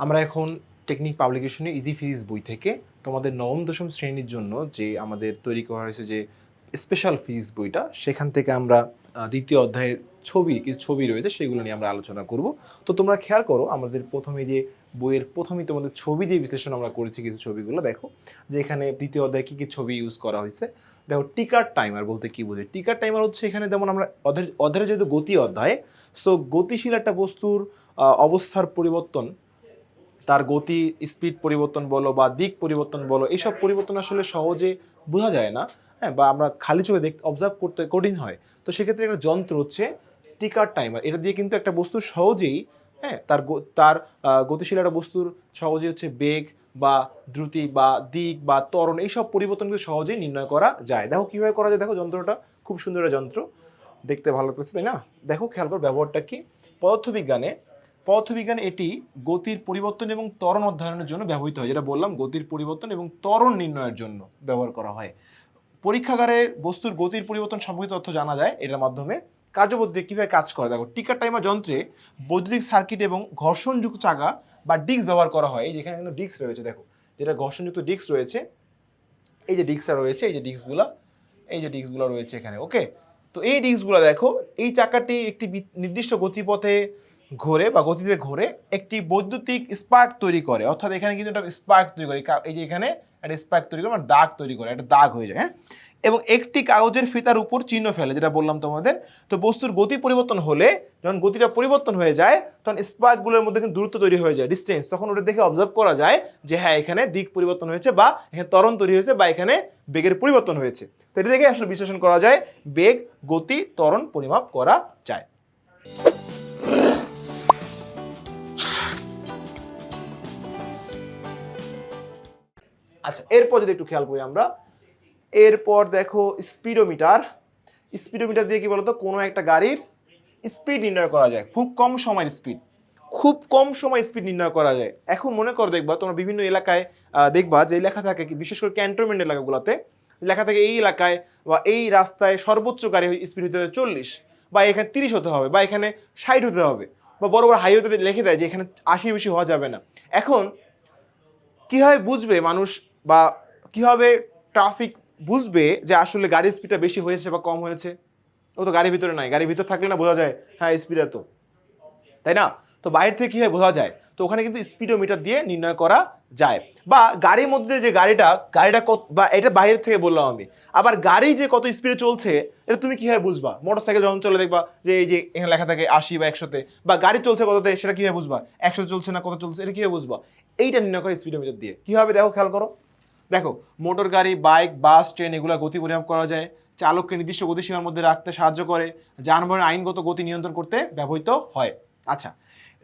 আমরা এখন technique পাবলিকেশনে easy physics বই থেকে তোমাদের নবম, দশম শ্রেণির জন্য যে আমাদের তৈরি করা হয়েছে যে স্পেশাল ফিজিক্স বইটা, সেখান থেকে আমরা দ্বিতীয় অধ্যায়ের ছবি, কিছু ছবি রয়েছে, সেগুলো নিয়ে আমরা আলোচনা করব। তো তোমরা খেয়াল করো, আমাদের প্রথমে যে বইয়ের প্রথমেই তোমাদের ছবি দিয়ে বিশ্লেষণ আমরা করেছি কিছু ছবিগুলো, দেখো। যে এখানে দ্বিতীয় অধ্যায়ে কী কী ছবি ইউজ করা হয়েছে। দেখো, টিকার টাইমার বলতে কি বোঝে টিকার টাইমার হচ্ছে এখানে যেমন আমরা, অধ্যায়, অধ্যায়ের যেহেতু গতি অধ্যায় সো গতিশীল একটা বস্তুর অবস্থার পরিবর্তন তার গতি স্পিড পরিবর্তন বলো বা দিক পরিবর্তন বলো, এইসব পরিবর্তন আসলে সহজে বোঝা যায় না হ্যাঁ বা আমরা খালি চোখে দেখ অবজার্ভ করতে কঠিন হয়। তো সেক্ষেত্রে একটা যন্ত্র হচ্ছে টিকার টাইমার এটা দিয়ে কিন্তু একটা বস্তু সহজেই হ্যাঁ তার তার গতিশীল একটা বস্তুর সহজেই হচ্ছে বেগ বা দ্রুতি বা দিক বা ত্বরণ, এইসব পরিবর্তন কিন্তু সহজেই নির্ণয় করা যায়। দেখো কীভাবে করা যায়, দেখো যন্ত্রটা খুব সুন্দর একটা যন্ত্র, দেখতে ভালো লাগতেছে, তাই না? দেখো খেয়াল করো ব্যবহারটা কি? পদার্থবিজ্ঞানে পদার্থবিজ্ঞানে এটি গতির পরিবর্তন এবং ত্বরণ অধ্যয়নের জন্য ব্যবহৃত হয়, যেটা বললাম গতির পরিবর্তন এবং ত্বরণ নির্ণয়ের জন্য ব্যবহার করা হয়। পরীক্ষাগারে বস্তুর গতির পরিবর্তন সম্পর্কিত তথ্য জানা যায়, এটার মাধ্যমে কার্যপদ্ধতি কীভাবে কাজ করে। দেখো, টিকার টাইমার যন্ত্রে বৈদ্যুতিক সার্কিট এবং ঘর্ষণযুক্ত চাকা বা ডিস্ক ব্যবহার করা হয়। এই যেখানে কিন্তু ডিস্ক রয়েছে, দেখো, যেটা ঘর্ষণযুক্ত ডিস্ক রয়েছে, এই যে ডিস্কটা রয়েছে, এই যে ডিস্কগুলো, এই যে ডিস্কগুলো রয়েছে এখানে, ওকে? তো এই ডিস্কগুলো দেখো, এই চাকাটি একটি নির্দিষ্ট গতিপথে ঘোরে বা গতিতে ঘোরে একটি বৈদ্যুতিক স্পার্ক তৈরি করে। অর্থাৎ এখানে কিন্তু একটা স্পার্ক তৈরি করে। এই যে এখানে একটা স্পার্ক তৈরি করে মানে দাগ তৈরি করে, একটা দাগ হয়ে যায় হ্যাঁ? এবং একটি কাগজের ফিতার উপর চিহ্ন ফেলে, যেটা বললাম তোমাদের। তো বস্তুর গতি পরিবর্তন হলে, যখন গতিটা পরিবর্তন হয়ে যায়, তখন স্পার্কগুলোর মধ্যে কিন্তু দূরত্ব তৈরি হয়ে যায় ডিস্টেন্স তখন ওটা দেখে অবজার্ভ করা যায় যে হ্যাঁ এখানে দিক পরিবর্তন হয়েছে বা এখানে তরণ তৈরি হয়েছে বা এখানে বেগের পরিবর্তন হয়েছে। তো এটা দেখে আসলে বিশ্লেষণ করা যায়, বেগ, গতি, ত্বরণ পরিমাপ করা যায়। আচ্ছা এরপর যদি একটু খেয়াল করি আমরা, এরপর দেখো স্পিডোমিটার। স্পিডোমিটার দিয়ে কি বলতো? কোনো একটা গাড়ির স্পিড নির্ণয় করা যায়। খুব কম সময়ের স্পিড। খুব কম সময় স্পিড নির্ণয় করা যায়। এখন মনে করো দেখবা, তোমরা বিভিন্ন এলাকায় দেখবা যে লেখা থাকে কি বিশেষ করে ক্যান্টনমেন্ট এলাকাগুলোতে, লেখা থাকে এই এলাকায় বা এই রাস্তায় সর্বোচ্চ গাড়ি স্পিড হতে হবে চল্লিশ বা এখানে তিরিশ হতে হবে বা এখানে ষাট হতে হবে বা বড় বড় হাইওয়েতে লিখে দেয় যে এখানে আশি বেশি হওয়া যাবে না। এখন কীভাবে বুঝবে মানুষ বা কীভাবে ট্রাফিক বুঝবে যে আসলে গাড়ির স্পিডটা বেশি হয়েছে বা কম হয়েছে? ও তো গাড়ির ভিতরে নাই, গাড়ির ভিতরে থাকলে না বোঝা যায় হ্যাঁ স্পিড এত তাই না? তো বাইরে থেকে কীভাবে বোঝা যায়? তো ওখানে কিন্তু স্পিডোমিটার দিয়ে নির্ণয় করা যায়। বা গাড়ির মধ্যে যে গাড়িটা গাড়িটা কত, বা এটা বাইরের থেকে বললাম আমি, আবার গাড়ি যে কত স্পিডে চলছে, এটা তুমি কীভাবে বুঝবা? মোটর সাইকেল যখন চলে দেখবা যে এই যে এখানে লেখা থাকে আশি বা একশোতে, বা গাড়ি চলছে কততে, সেটা কীভাবে বুঝবা? একশোতে চলছে না কত চলছে, এটা কীভাবে বুঝবা? এইটা নির্ণয় করে স্পিডোমিটার দিয়ে। কীভাবে দেখো, খেয়াল করো। দেখো, মোটর গাড়ি, বাইক, বাস, ট্রেন, এগুলো গতি পরিমাপ করা যায়। চালককে নির্দিষ্ট গতিসীমার মধ্যে রাখতে সাহায্য করে, যানবাহনের আইনগত গতি নিয়ন্ত্রণ করতে ব্যবহৃত হয়। আচ্ছা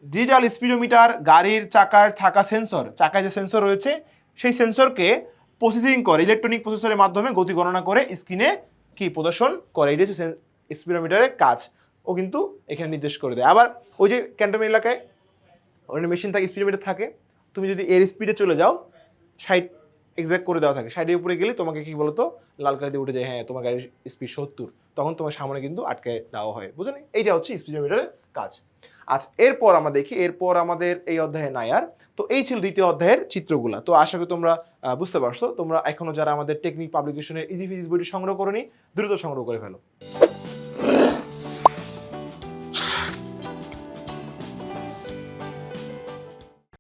ডিজিটাল স্পিডোমিটার গাড়ির চাকার থাকা সেন্সর চাকায় যে সেন্সর রয়েছে, সেই সেন্সরকে প্রসেসিং করে ইলেকট্রনিক প্রসেসরের মাধ্যমে গতি গণনা করে স্ক্রিনে কি প্রদর্শন করে। এটি হচ্ছে স্পিডোমিটারের কাজ। ও কিন্তু এখানে নির্দেশ করে দেয়। আবার ওই যে ক্যান্টনমেন্ট এলাকায় ওখানে মেশিন থাকে স্পিডোমিটার থাকে, তুমি যদি এর স্পিডে চলে যাও, ষাট এক্সাক্ট করে দেওয়া থাকে। ষাটের উপরে গেলে তোমাকে কি বলতো? লাল কালি দিয়ে উঠে যায় হ্যাঁ তোমার গাড়ির স্পিড সত্তর। তখন তোমার সামনে কিন্তু আটকে দেওয়া হয় বুঝো? এইটা হচ্ছে স্পিডোমিটারের কাজ। আচ্ছা এরপর আমরা দেখি, এরপর আমাদের এই অধ্যায়ে নাই আর। তো এই ছিল দ্বিতীয় অধ্যায়ের চিত্রগুলা। তো আশা করি তোমরা বুঝতে পারছ। তোমরা এখনও যারা আমাদের টেকনিক পাবলিকেশনের ইজি ফিজিক্স বইটি সংগ্রহ করনি, দ্রুত সংগ্রহ করে ফেলো।